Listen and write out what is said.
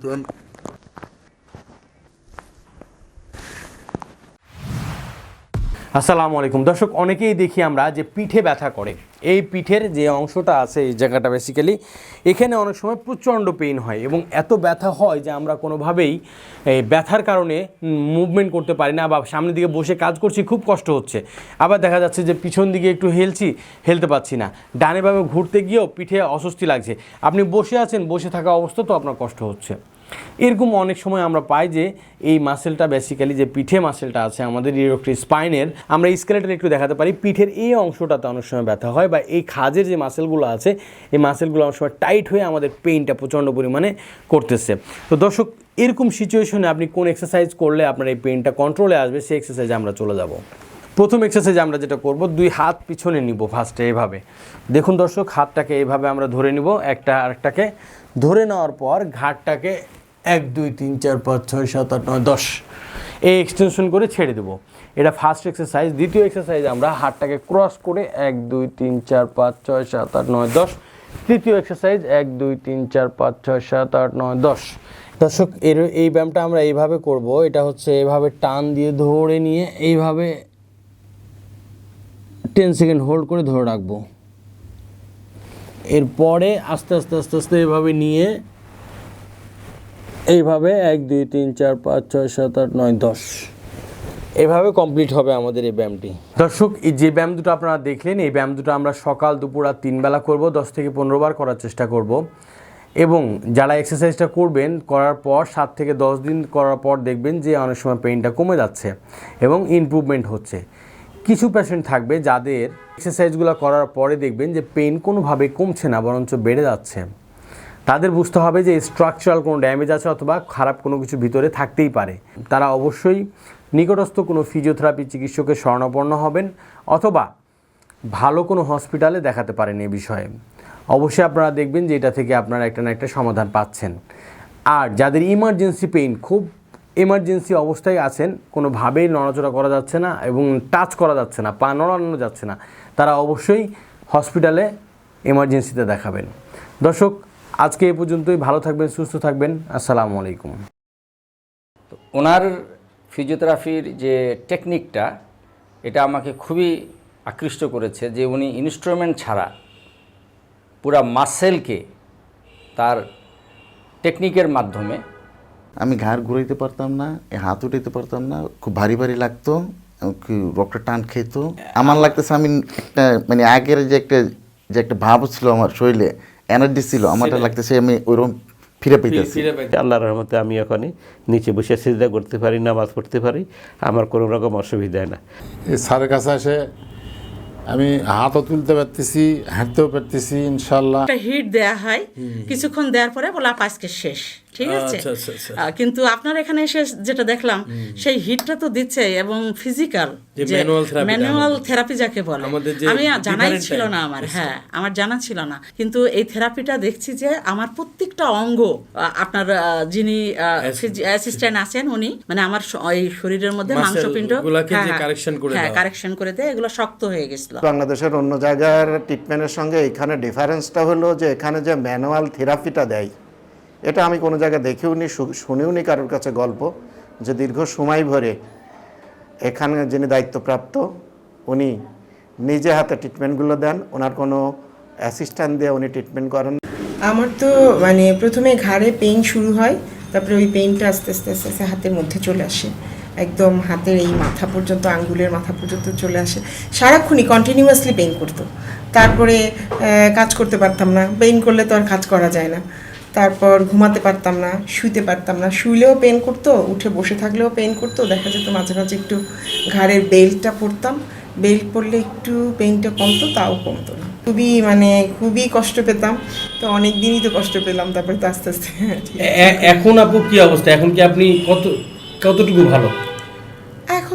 Then আসসালামু আলাইকুম। দর্শক, অনেকেই দেখি আমরা যে পিঠে ব্যথা করে। এই পিঠের যে অংশটা আছে, এই জায়গাটা বেসিক্যালি এখানে অনেক সময় প্রচণ্ড পেইন হয় এবং এত ব্যথা হয় যে আমরা কোনোভাবেই এই ব্যথার কারণে মুভমেন্ট করতে পারি না বা সামনের দিকে বসে কাজ করছি, খুব কষ্ট হচ্ছে। আবার দেখা যাচ্ছে যে পিছন দিকে একটু হেলছি, হেলতে পারছি না। ডানে বামে ঘুরতে গিয়েও পিঠে অস্বস্তি লাগছে। আপনি বসে আছেন, বসে থাকা অবস্থা তো আপনার কষ্ট হচ্ছে। এরকম অনেক সময় আমরা পাই যে এই মাসেলটা বেসিক্যালি যে পিঠে মাসেলটা আছে আমাদের ইরোক্টি স্পাইনের আমরা স্কেলেটার একটু দেখাতে পারি, পিঠের এই অংশটাতে অনেক সময় ব্যথা হয় বা এই খাজের যে মাসেলগুলো আছে, এই মাসেলগুলো অনেক সময় টাইট হয়ে আমাদের পেইনটা প্রচণ্ড পরিমাণে করতেছে। তো দর্শক, এরকম সিচুয়েশনে আপনি কোন এক্সারসাইজ করলে আপনার এই পেইনটা কন্ট্রোলে আসবে, সেই এক্সারসাইজে আমরা চলে যাব। প্রথম এক্সারসাইজ আমরা যেটা করব, দুই হাত পিছনে নিব ফার্স্টে এইভাবে দেখুন দর্শক, হাতটাকে এইভাবে আমরা ধরে নিব, একটা আরেকটাকে ধরে নেওয়ার পর ঘাটটাকে এক, দুই, তিন, চার, পাঁচ, ছয়, সাত, আট, নয়, দশ। এই এক্সটেনশন করে ছেড়ে দেবো। এটা ফার্স্ট এক্সারসাইজ দ্বিতীয় এক্সারসাইজ আমরা হাতটাকে ক্রস করে এক, দুই, তিন, চার, পাঁচ, ছয়, সাত, আট, নয়, দশ। তৃতীয় এক্সারসাইজ এক, দুই, তিন, চার, পাঁচ, ছয়, সাত, আট, নয়, দশ। দর্শক, এর, এই ব্যায়ামটা আমরা এইভাবে করব। এটা হচ্ছে এভাবে টান দিয়ে ধরে নিয়ে এইভাবে টেন সেকেন্ড হোল্ড করে ধরে রাখব। এরপরে আস্তে আস্তে আস্তে আস্তে এভাবে নিয়ে এইভাবে এক, দুই, তিন, চার, পাঁচ, ছয়, সাত, আট, নয়, দশ। এভাবে কমপ্লিট হবে আমাদের এই ব্যায়ামটি। দর্শক, এই যে ব্যায়াম দুটো আপনারা দেখলেন, এই ব্যায়াম দুটো আমরা সকাল, দুপুর আর তিন বেলা করব, দশ থেকে পনেরো বার করার চেষ্টা করব। এবং যারা এক্সারসাইজটা করবেন, করার পর সাত থেকে দশ দিন করার পর দেখবেন যে অনেক সময় পেইনটা কমে যাচ্ছে এবং ইমপ্রুভমেন্ট হচ্ছে। কিছু পেশেন্ট থাকবে যাদের এক্সারসাইজগুলো করার পরে দেখবেন যে পেইন কোনোভাবে কমছে না, বরঞ্চ বেড়ে যাচ্ছে। তাদের বুঝতে হবে যে স্ট্রাকচারাল কোনো ড্যামেজ আছে অথবা খারাপ কোনো কিছু ভিতরে থাকতেই পারে। তারা অবশ্যই নিকটস্থ কোনো ফিজিওথেরাপি চিকিৎসকের শরণাপন্ন হবেন অথবা ভালো কোনো হসপিটালে দেখাতে পারেন এ বিষয়ে। অবশ্যই আপনারা দেখবেন যে এটা থেকে আপনারা একটা না একটা সমাধান পাচ্ছেন। আর যাদের ইমার্জেন্সি পেইন খুব এমার্জেন্সি অবস্থায় আছেন, কোনোভাবেই নড়াচড়া করা যাচ্ছে না এবং টাচ করা যাচ্ছে না, পা নড়ানো যাচ্ছে না, তারা অবশ্যই হসপিটালে এমার্জেন্সিতে দেখাবেন। দর্শক আজকে এ পর্যন্তই। ভালো থাকবেন সুস্থ থাকবেন। আসসালামু আলাইকুম। ওনার ফিজিওথেরাপির যে টেকনিকটা এটা আমাকে খুবই আকৃষ্ট করেছে যে উনি ইনস্ট্রুমেন্ট ছাড়া পুরা মাসেলকে তার টেকনিকের মাধ্যমে আমি ঘাড় ঘুরাইতে পারতাম না এ হাত উঠাইতে পারতাম না খুব ভারী ভারী লাগতো কি রক্তটা টান খেত। আমার লাগতেছে আমি একটা মানে আগের যে একটা যে একটা ভাব ছিল আমার শরীরে এনার্জি ছিল আমারটা লাগতেছে আমি ওইরকম ফিরে পেতেছি আল্লাহর রহমতে আমি এখনই নিচে বসে সিজদা করতে পারি নামাজ পড়তে পারি আমার কোনো রকম অসুবিধা হয় না। এই স্যারের কাছে আসে আমি হাতও তুলতে পারতেছি হাঁটতেও পারতেছি ইনশাল্লাহ একটা হিট দেওয়া হয় কিছুক্ষণ দেওয়ার পরে বলা আজকে শেষ। ঠিক আছে? কিন্তু আপনার এখানে এসে যেটা দেখলাম সেই হিটটা তো দিচ্ছে এবং ফিজিক্যাল ম্যানুয়াল থেরাপি যাকে বলে। আমি জানাই ছিল না আমার হ্যাঁ আমার জানা ছিল না। কিন্তু এই থেরাপিটা দেখছি যে আমার প্রত্যেকটা অঙ্গ আপনার যিনি অ্যাসিস্ট্যান্ট আছেন উনি মানে আমার এই শরীরের মধ্যে মাংসপিণ্ড হ্যাঁ, যে হ্যাঁ, correction করে হ্যাঁ। কারেকশন করে দেয় এগুলো শক্ত হয়ে গেছিল। বাংলাদেশের অন্য জায়গার ট্রিটমেন্টের সঙ্গে এখানে ডিফারেন্সটা হলো যে এখানে যে ম্যানুয়াল থেরাপিটা দেয় এটা আমি কোনো জায়গায় দেখেও নি শুনেও নি কারোর কাছে গল্প, যে দীর্ঘ সময় ভরে এখানে যিনি দায়িত্বপ্রাপ্ত, উনি নিজে হাতে ট্রিটমেন্টগুলো দেন, ওনার কোনো অ্যাসিস্ট্যান্ট দিয়ে উনি ট্রিটমেন্ট করেন। আমার তো মানে প্রথমে ঘাড়ে পেইন শুরু হয়, তারপরে ওই পেইনটা আস্তে আস্তে আস্তে আস্তে হাতের মধ্যে চলে আসে। একদম হাতের এই মাথা পর্যন্ত, আঙ্গুলের মাথা পর্যন্ত চলে আসে। সারাক্ষণই কন্টিনিউয়াসলি পেইন করতো। তারপরে কাজ করতে পারতাম না পেইন করলে তো আর কাজ করা যায় না। তারপর ঘুমাতে পারতাম না, শুইতে পারতাম না। শুইলেও পেন করতো, উঠে বসে থাকলেও পেন করতো। দেখা যেত মাঝে মাঝে একটু ঘাড়ের বেল্টটা পরতাম। বেল্ট পরলে একটু পেনটা কমতো, তাও কমতো না। খুবই মানে খুবই কষ্ট পেতাম। তো অনেক দিনই তো কষ্ট পেলাম তারপরে তো আস্তে আস্তে এখন আপু কি অবস্থা? এখন কি আপনি কত, কতটুকু ভালো?